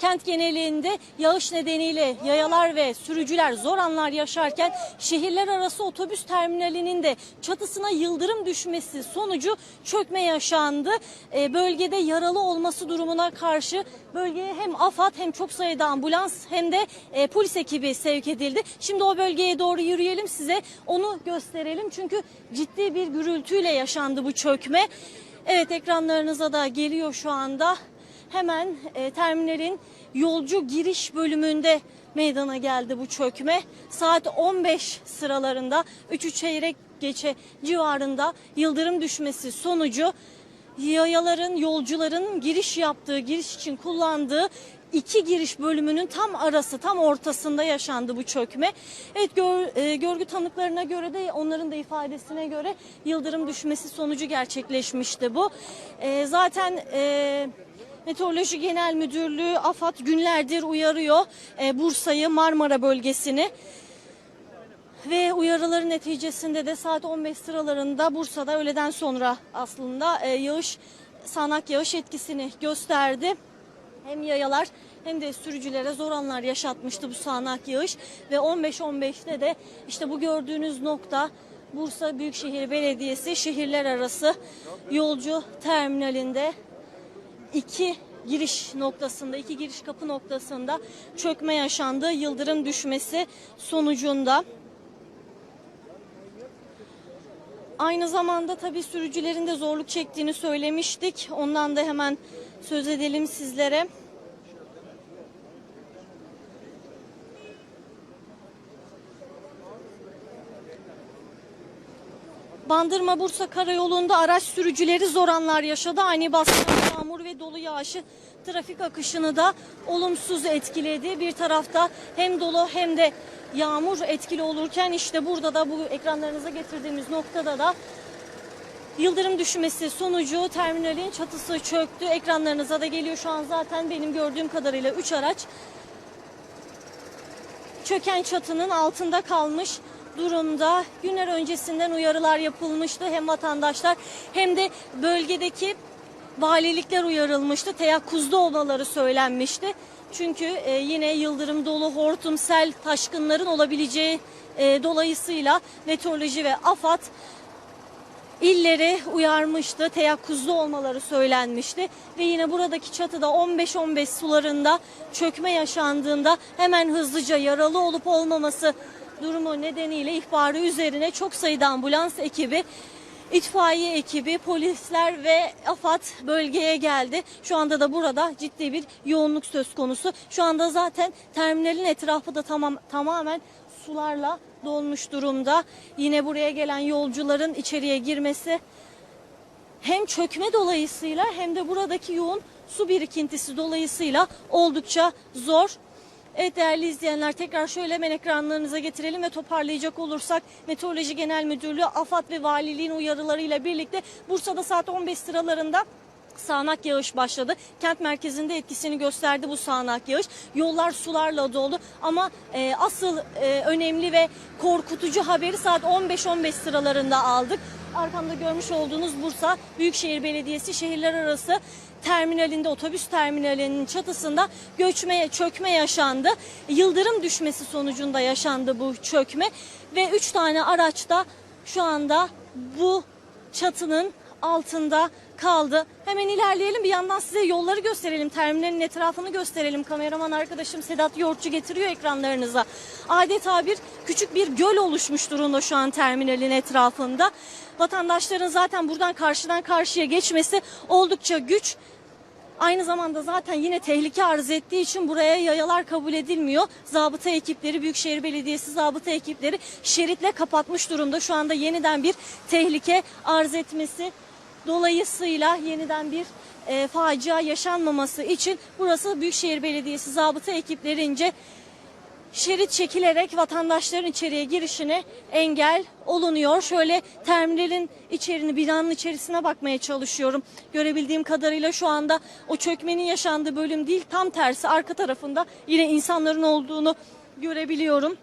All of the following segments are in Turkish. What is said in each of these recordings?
Kent genelinde yağış nedeniyle yayalar ve sürücüler zor anlar yaşarken şehirler arası otobüs terminalinin de çatısına yıldırım düşmesi sonucu çökme yaşandı. E, bölgede yaralı olması durumuna karşı bölgeye hem AFAD hem çok sayıda ambulans hem de e, polis ekibi sevk edildi. Şimdi o bölgeye doğru yürüyelim size onu gösterelim. Çünkü ciddi bir gürültüyle yaşandı bu çökme. Evet ekranlarınıza da geliyor şu anda. Hemen e, terminalin yolcu giriş bölümünde meydana geldi bu çökme. Saat 15 sıralarında 3'ü çeyrek geçe civarında yıldırım düşmesi sonucu yayaların yolcuların giriş yaptığı, giriş için kullandığı iki giriş bölümünün tam arası, tam ortasında yaşandı bu çökme. Evet gör- e, görgü tanıklarına göre de onların da ifadesine göre yıldırım düşmesi sonucu gerçekleşmişti bu. E, zaten e, Meteoroloji Genel Müdürlüğü AFAD günlerdir uyarıyor e, Bursa'yı, Marmara bölgesini. Ve uyarıların neticesinde de saat 15 sıralarında Bursa'da öğleden sonra aslında e, yağış, sağanak yağış etkisini gösterdi. Hem yayalar hem de sürücülere zor anlar yaşatmıştı bu sağanak yağış. Ve 15-15'te de işte bu gördüğünüz nokta Bursa Büyükşehir Belediyesi şehirler arası yolcu terminalinde iki giriş noktasında, iki giriş kapı noktasında çökme yaşandı. Yıldırım düşmesi sonucunda. Aynı zamanda tabii sürücülerin de zorluk çektiğini söylemiştik. Ondan da hemen söz edelim sizlere. Bandırma Bursa Karayolu'nda araç sürücüleri zor anlar yaşadı. Ani baskın yağmur ve dolu yağışı trafik akışını da olumsuz etkiledi. Bir tarafta hem dolu hem de yağmur etkili olurken işte burada da bu ekranlarınıza getirdiğimiz noktada da Yıldırım düşmesi sonucu terminalin çatısı çöktü. Ekranlarınıza da geliyor şu an zaten benim gördüğüm kadarıyla 3 araç çöken çatının altında kalmış durumda. Günler öncesinden uyarılar yapılmıştı. Hem vatandaşlar hem de bölgedeki valilikler uyarılmıştı. Teyakkuzda olmaları söylenmişti. Çünkü e, yine yıldırım dolu hortum, sel, taşkınların olabileceği e, dolayısıyla meteoroloji ve AFAD illeri uyarmıştı. Teyakkuzda olmaları söylenmişti. Ve yine buradaki çatıda 15-15 sularında çökme yaşandığında hemen hızlıca yaralı olup olmaması durumu nedeniyle ihbarı üzerine çok sayıda ambulans ekibi itfaiye ekibi, polisler ve AFAD bölgeye geldi. Şu anda da burada ciddi bir yoğunluk söz konusu. Şu anda zaten terminalin etrafı da tamam tamamen sularla dolmuş durumda. Yine buraya gelen yolcuların içeriye girmesi hem çökme dolayısıyla hem de buradaki yoğun su birikintisi dolayısıyla oldukça zor. Evet değerli izleyenler tekrar şöyle hemen ekranlarınıza getirelim ve toparlayacak olursak Meteoroloji Genel Müdürlüğü, AFAD ve Valiliğin uyarılarıyla birlikte Bursa'da saat 15 sıralarında sağanak yağış başladı. Kent merkezinde etkisini gösterdi bu sağanak yağış. Yollar sularla dolu ama e, asıl e, önemli ve korkutucu haberi saat 15-15 sıralarında aldık. Arkamda görmüş olduğunuz Bursa Büyükşehir Belediyesi şehirler arası terminalinde otobüs terminalinin çatısında göçme çökme yaşandı. Yıldırım düşmesi sonucunda yaşandı bu çökme ve 3 tane araç da şu anda bu çatının altında kaldı. Hemen ilerleyelim bir yandan size yolları gösterelim. Terminalin etrafını gösterelim. Kameraman arkadaşım Sedat Yoğurtçu getiriyor ekranlarınıza. Adeta bir küçük bir göl oluşmuş durumda şu an terminalin etrafında. Vatandaşların zaten buradan karşıdan karşıya geçmesi oldukça güç. Aynı zamanda zaten yine tehlike arz ettiği için buraya yayalar kabul edilmiyor. Zabıta ekipleri, Büyükşehir Belediyesi zabıta ekipleri şeritle kapatmış durumda. Şu anda yeniden bir tehlike arz etmesi dolayısıyla yeniden bir e, facia yaşanmaması için burası Büyükşehir Belediyesi zabıta ekiplerince şerit çekilerek vatandaşların içeriye girişine engel olunuyor. Şöyle terminalin içerini, binanın içerisine bakmaya çalışıyorum. Görebildiğim kadarıyla şu anda o çökmenin yaşandığı bölüm değil, tam tersi arka tarafında yine insanların olduğunu görebiliyorum.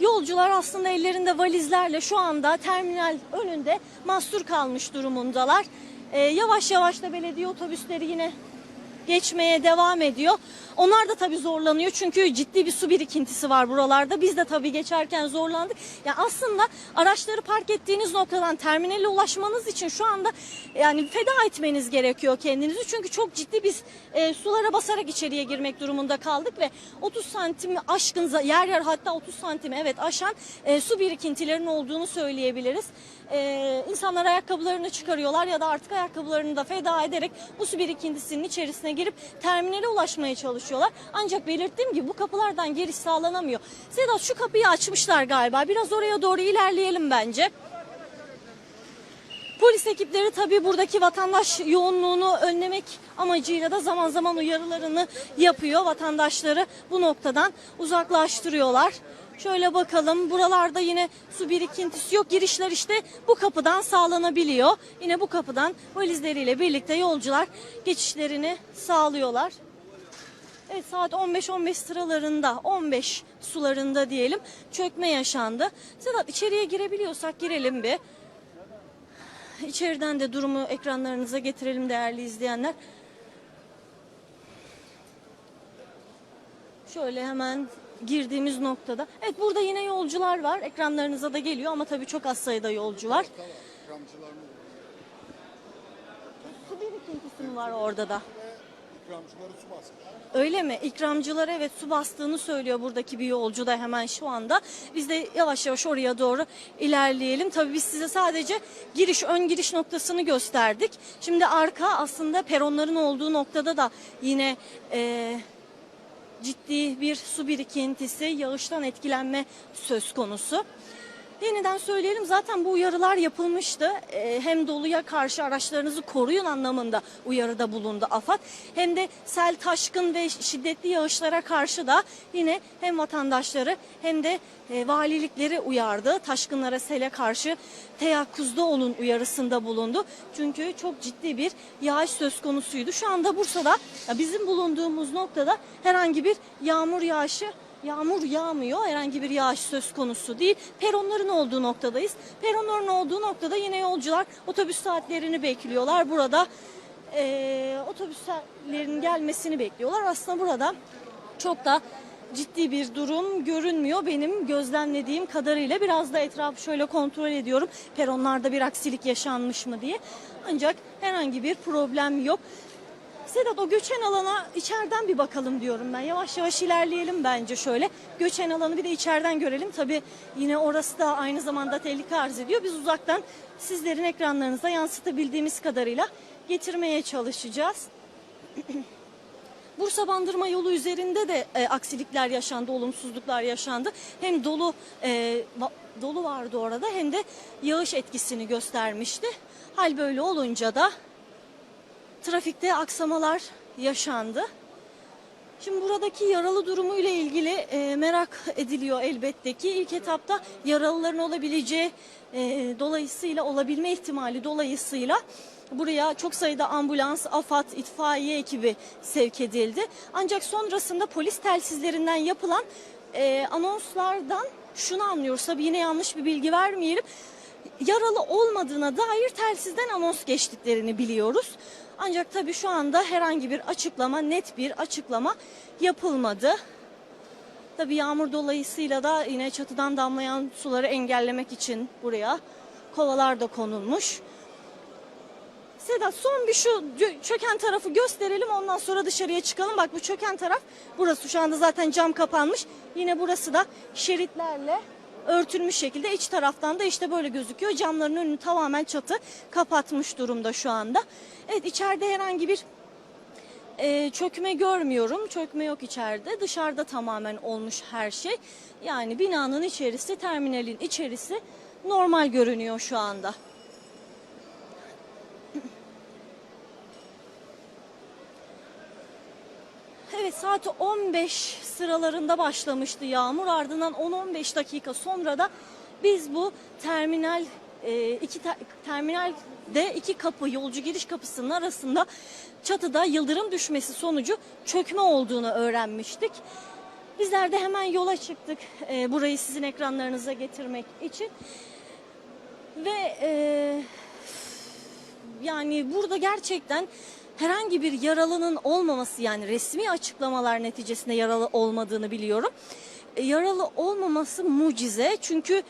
Yolcular aslında ellerinde valizlerle şu anda terminal önünde mahsur kalmış durumundalar. Ee, yavaş yavaş da belediye otobüsleri yine geçmeye devam ediyor. Onlar da tabii zorlanıyor çünkü ciddi bir su birikintisi var buralarda. Biz de tabii geçerken zorlandık. Yani aslında araçları park ettiğiniz noktadan terminale ulaşmanız için şu anda yani feda etmeniz gerekiyor kendinizi. Çünkü çok ciddi biz e, sulara basarak içeriye girmek durumunda kaldık ve 30 santim aşkın yer yer hatta 30 santim evet aşan e, su birikintilerinin olduğunu söyleyebiliriz. E, insanlar ayakkabılarını çıkarıyorlar ya da artık ayakkabılarını da feda ederek bu su birikintisinin içerisine girip terminale ulaşmaya çalışıyorlar. Ancak belirttiğim gibi bu kapılardan giriş sağlanamıyor. Sedat şu kapıyı açmışlar galiba. Biraz oraya doğru ilerleyelim bence. Polis ekipleri tabii buradaki vatandaş yoğunluğunu önlemek amacıyla da zaman zaman uyarılarını yapıyor. Vatandaşları bu noktadan uzaklaştırıyorlar. Şöyle bakalım buralarda yine su birikintisi yok. Girişler işte bu kapıdan sağlanabiliyor. Yine bu kapıdan valizleriyle birlikte yolcular geçişlerini sağlıyorlar. Evet saat 15-15 sıralarında 15 sularında diyelim çökme yaşandı. Sedat içeriye girebiliyorsak girelim bir. İçeriden de durumu ekranlarınıza getirelim değerli izleyenler. Şöyle hemen girdiğimiz noktada. Evet burada yine yolcular var. Ekranlarınıza da geliyor ama tabii çok az sayıda yolcu var. İkramcılar mı? Su birikintisi mi var orada da? İkramcıları su basmış. Öyle mi? İkramcılar evet su bastığını söylüyor buradaki bir yolcu da hemen şu anda. Biz de yavaş yavaş oraya doğru ilerleyelim. Tabii biz size sadece giriş, ön giriş noktasını gösterdik. Şimdi arka aslında peronların olduğu noktada da yine e, ciddi bir su birikintisi, yağıştan etkilenme söz konusu. Yeniden söyleyelim zaten bu uyarılar yapılmıştı. Ee, hem doluya karşı araçlarınızı koruyun anlamında uyarıda bulundu AFAD. Hem de sel, taşkın ve şiddetli yağışlara karşı da yine hem vatandaşları hem de e, valilikleri uyardı. Taşkınlara, sele karşı teyakkuzda olun uyarısında bulundu. Çünkü çok ciddi bir yağış söz konusuydu. Şu anda Bursa'da bizim bulunduğumuz noktada herhangi bir yağmur yağışı Yağmur yağmıyor. Herhangi bir yağış söz konusu değil. Peronların olduğu noktadayız. Peronların olduğu noktada yine yolcular otobüs saatlerini bekliyorlar. Burada eee otobüslerin gelmesini bekliyorlar. Aslında burada çok da ciddi bir durum görünmüyor benim gözlemlediğim kadarıyla. Biraz da etrafı şöyle kontrol ediyorum. Peronlarda bir aksilik yaşanmış mı diye. Ancak herhangi bir problem yok. Sedat o göçen alana içeriden bir bakalım diyorum ben. Yavaş yavaş ilerleyelim bence şöyle. Göçen alanı bir de içeriden görelim. Tabii yine orası da aynı zamanda tehlike arz ediyor. Biz uzaktan sizlerin ekranlarınıza yansıtabildiğimiz kadarıyla getirmeye çalışacağız. Bursa Bandırma yolu üzerinde de e, aksilikler yaşandı, olumsuzluklar yaşandı. Hem dolu e, dolu vardı orada hem de yağış etkisini göstermişti. Hal böyle olunca da trafikte aksamalar yaşandı. Şimdi buradaki yaralı durumu ile ilgili e, merak ediliyor elbette ki. İlk etapta yaralıların olabileceği e, dolayısıyla olabilme ihtimali dolayısıyla buraya çok sayıda ambulans, AFAD, itfaiye ekibi sevk edildi. Ancak sonrasında polis telsizlerinden yapılan e, anonslardan şunu anlıyoruz. Tabii yine yanlış bir bilgi vermeyelim yaralı olmadığına dair telsizden anons geçtiklerini biliyoruz. Ancak tabii şu anda herhangi bir açıklama, net bir açıklama yapılmadı. Tabii yağmur dolayısıyla da yine çatıdan damlayan suları engellemek için buraya kovalar da konulmuş. Sedat son bir şu çöken tarafı gösterelim ondan sonra dışarıya çıkalım. Bak bu çöken taraf burası şu anda zaten cam kapanmış. Yine burası da şeritlerle örtülmüş şekilde iç taraftan da işte böyle gözüküyor. Camların önünü tamamen çatı kapatmış durumda şu anda. Evet içeride herhangi bir e, çökme görmüyorum. Çökme yok içeride. Dışarıda tamamen olmuş her şey. Yani binanın içerisi, terminalin içerisi normal görünüyor şu anda. Evet saat 15 sıralarında başlamıştı yağmur. Ardından 10-15 dakika sonra da biz bu terminal e, iki ter- terminalde iki kapı yolcu giriş kapısının arasında çatıda yıldırım düşmesi sonucu çökme olduğunu öğrenmiştik. Bizler de hemen yola çıktık e, burayı sizin ekranlarınıza getirmek için. Ve e, yani burada gerçekten herhangi bir yaralının olmaması yani resmi açıklamalar neticesinde yaralı olmadığını biliyorum. E, Yaralı olmaması mucize çünkü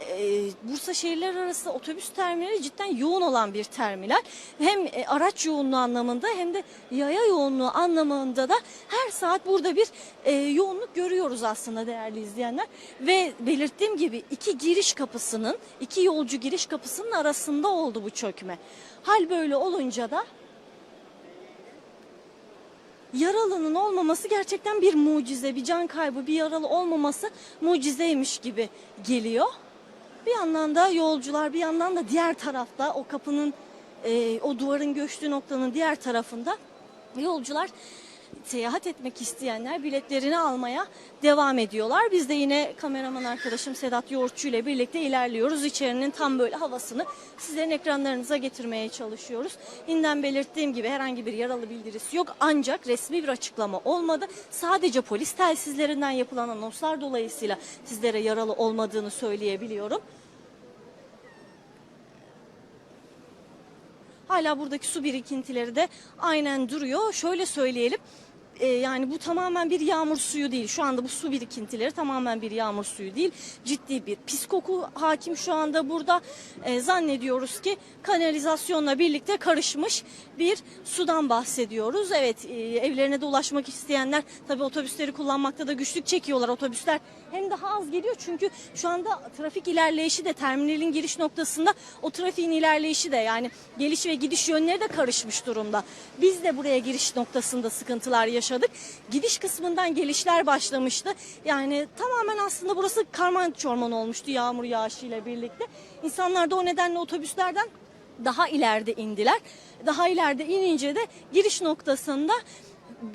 e, Bursa şehirler arası otobüs terminali cidden yoğun olan bir terminal. Hem e, araç yoğunluğu anlamında hem de yaya yoğunluğu anlamında da her saat burada bir e, yoğunluk görüyoruz aslında değerli izleyenler. Ve belirttiğim gibi iki giriş kapısının, iki yolcu giriş kapısının arasında oldu bu çökme. Hal böyle olunca da yaralının olmaması gerçekten bir mucize, bir can kaybı, bir yaralı olmaması mucizeymiş gibi geliyor. Bir yandan da yolcular, bir yandan da diğer tarafta o kapının, e, o duvarın göçtüğü noktanın diğer tarafında yolcular seyahat etmek isteyenler biletlerini almaya devam ediyorlar. Biz de yine kameraman arkadaşım Sedat Yoğurtçu ile birlikte ilerliyoruz. İçerinin tam böyle havasını sizlerin ekranlarınıza getirmeye çalışıyoruz. Hinden belirttiğim gibi herhangi bir yaralı bildirisi yok ancak resmi bir açıklama olmadı. Sadece polis telsizlerinden yapılan anonslar dolayısıyla sizlere yaralı olmadığını söyleyebiliyorum. Hala buradaki su birikintileri de aynen duruyor. Şöyle söyleyelim. E, yani bu tamamen bir yağmur suyu değil. Şu anda bu su birikintileri tamamen bir yağmur suyu değil. Ciddi bir pis koku hakim şu anda burada. E, zannediyoruz ki kanalizasyonla birlikte karışmış bir sudan bahsediyoruz. Evet e, evlerine de ulaşmak isteyenler tabii otobüsleri kullanmakta da güçlük çekiyorlar. Otobüsler hem daha az geliyor çünkü şu anda trafik ilerleyişi de terminalin giriş noktasında o trafiğin ilerleyişi de yani geliş ve gidiş yönleri de karışmış durumda. Biz de buraya giriş noktasında sıkıntılar yaşadık. Gidiş kısmından gelişler başlamıştı. Yani tamamen aslında burası karman çorman olmuştu yağmur yağışıyla birlikte. İnsanlar da o nedenle otobüslerden daha ileride indiler. Daha ileride inince de giriş noktasında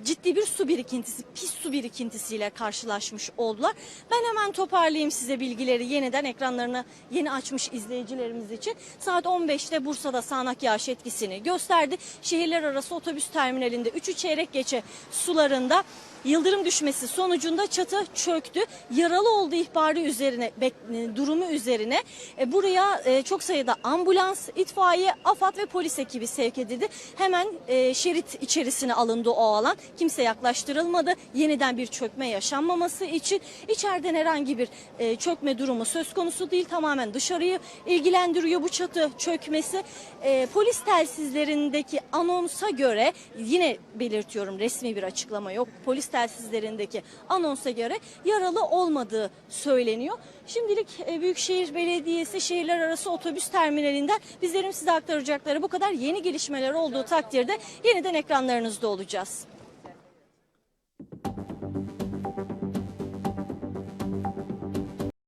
ciddi bir su birikintisi, pis su birikintisiyle karşılaşmış oldular. Ben hemen toparlayayım size bilgileri yeniden ekranlarına yeni açmış izleyicilerimiz için. Saat 15'te Bursa'da sağanak yağış etkisini gösterdi. Şehirler arası otobüs terminalinde 3'ü çeyrek geçe sularında Yıldırım düşmesi sonucunda çatı çöktü. Yaralı olduğu ihbarı üzerine bek- durumu üzerine e, buraya e, çok sayıda ambulans, itfaiye, AFAD ve polis ekibi sevk edildi. Hemen e, şerit içerisine alındı o alan. Kimse yaklaştırılmadı. Yeniden bir çökme yaşanmaması için içeriden herhangi bir e, çökme durumu söz konusu değil. Tamamen dışarıyı ilgilendiriyor bu çatı çökmesi. E, polis telsizlerindeki anonsa göre yine belirtiyorum resmi bir açıklama yok. Polis telsizlerindeki anonsa göre yaralı olmadığı söyleniyor. Şimdilik e, Büyükşehir Belediyesi şehirler arası otobüs terminalinden bizlerin size aktaracakları bu kadar yeni gelişmeler olduğu takdirde yeniden ekranlarınızda olacağız.